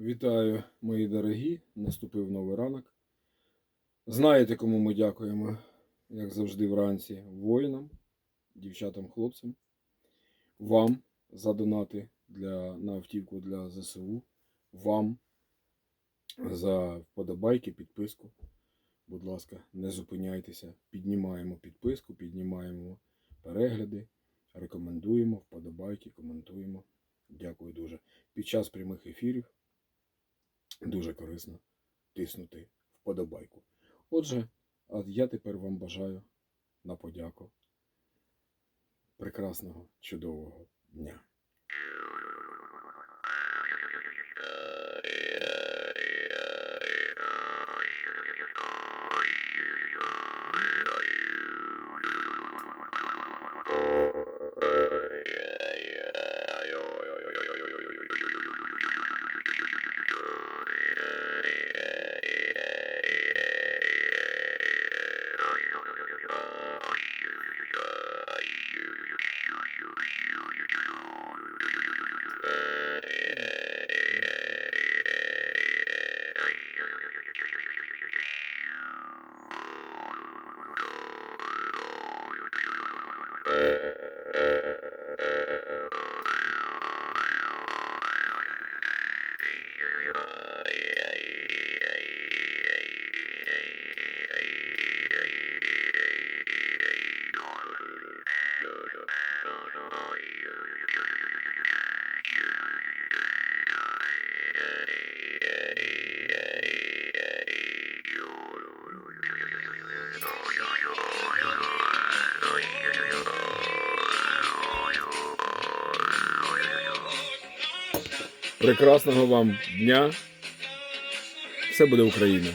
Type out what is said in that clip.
Вітаю, мої дорогі. Наступив новий ранок. Знаєте, кому ми дякуємо, як завжди, вранці воїнам, дівчатам, хлопцям, вам за донати для, на автівку для ЗСУ, вам за вподобайки, підписку. Будь ласка, не зупиняйтеся. Піднімаємо підписку, піднімаємо перегляди, рекомендуємо, вподобайки, коментуємо. Дякую дуже. Під час прямих ефірів дуже корисно тиснути вподобайку. Отже, а я тепер вам бажаю на подяку прекрасного, чудового дня. Прекрасного вам дня. Все буде Україна.